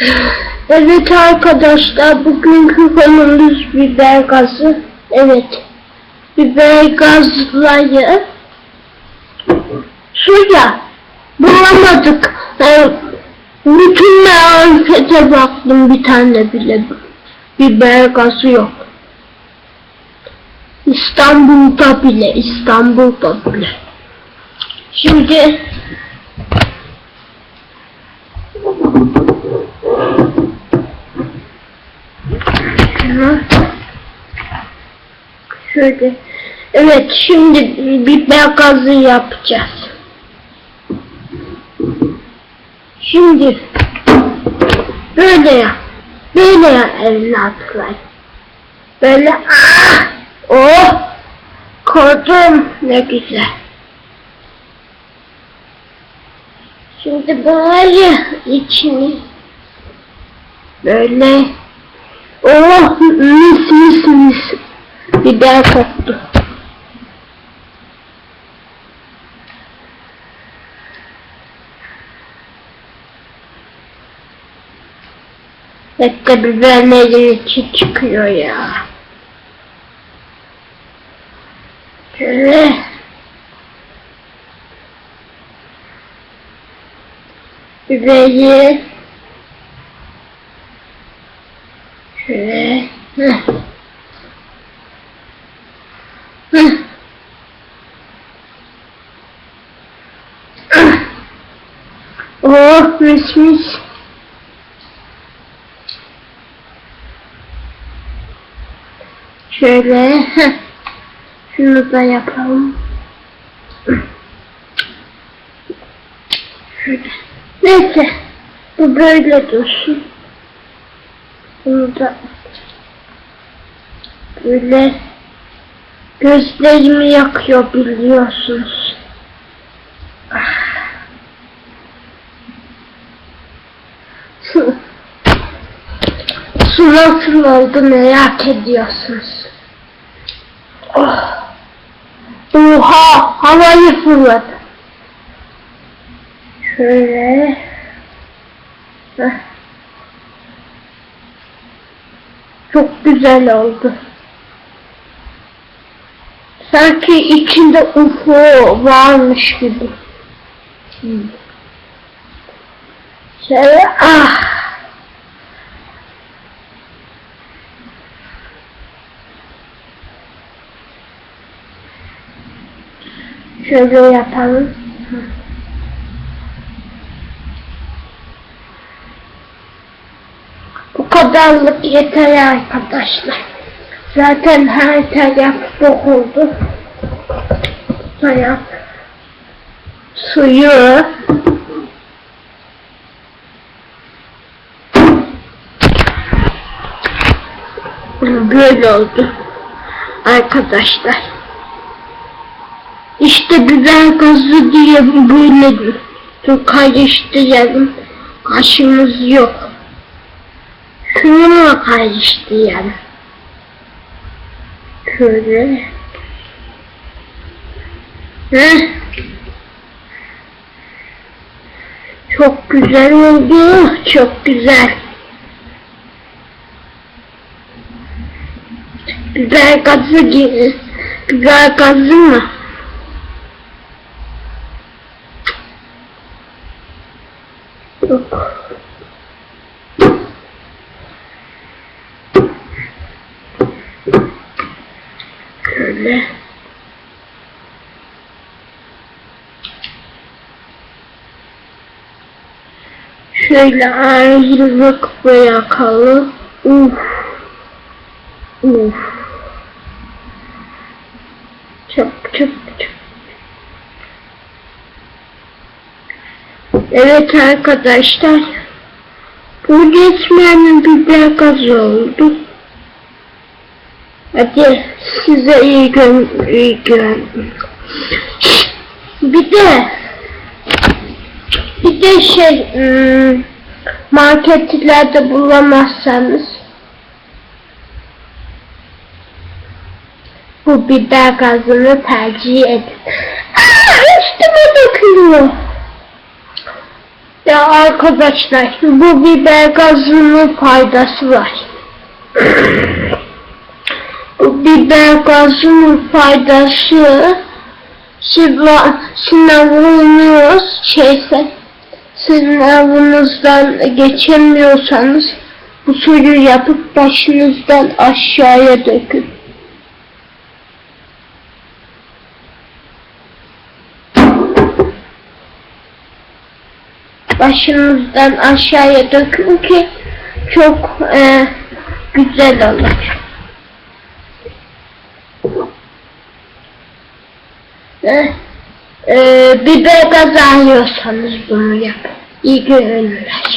Evet arkadaşlar bugünkü konumuz biber gazı. Evet. Biber gazları suya bulamadık. Ben bütün markete baktım bir tane bile biber gazı yok. İstanbul'da bile, İstanbul'da bile. Şimdi şunu şöyle evet şimdi biber gazı yapacağız. Şimdi böyle yap. Böyle yap evlatlar. Böyle ah! Oh! Koydum ne güzel. Şimdi böyle içini böyle oh mis mis mis biber koktu. Hep de biberlerin içi çıkıyor ya. Şöyle. Biberi. Şöyle. Heh. Heh. Oh mis. Şöyle. Şunu da yapalım. Şöyle. Neyse. Bu böyle dursun. Bunu da böyle gözlerimi yakıyor biliyorsunuz. Ah. Su, nasıl oldu merak ediyorsunuz. Oh. Oha havayı fırladı. Şöyle. Çok güzel oldu. Sanki içinde UFO varmış gibi. Şöyle ah. Şöyle yapalım. Bu kadarlık yeter arkadaşlar. Zaten her taraf dokundu. Taraf suyu böyle oldu arkadaşlar. İşte biber gazı diye böyle çok karıştıralım. Kaşımız yok. Şununla karıştıralım. Şöyle. Heh. Çok güzel oldu. Çok güzel. Biber gazı gibi. Biber gazı mı? Yok. Şöyle. Şöyle ayrılık bırakalım. Uf. Uf. Çok çok çok. Evet arkadaşlar. Bu resmen biber gazı oldu. Hadi size iyi gün, iyi gün. Bir de bir de şey ım, marketlerde bulamazsanız bu biber gazını tercih edin. Aa, üstüme dökülüyor. Ya arkadaşlar bu biber gazının faydası var. Biber gazının faydası sınav, sınavınız şeyse sınavınızdan geçemiyorsanız bu soruyu yapıp başınızdan aşağıya dökün. Başınızdan aşağıya dökün ki çok e, güzel olur. E, e, biber gazı alıyorsanız bunu yapın. İyi günler.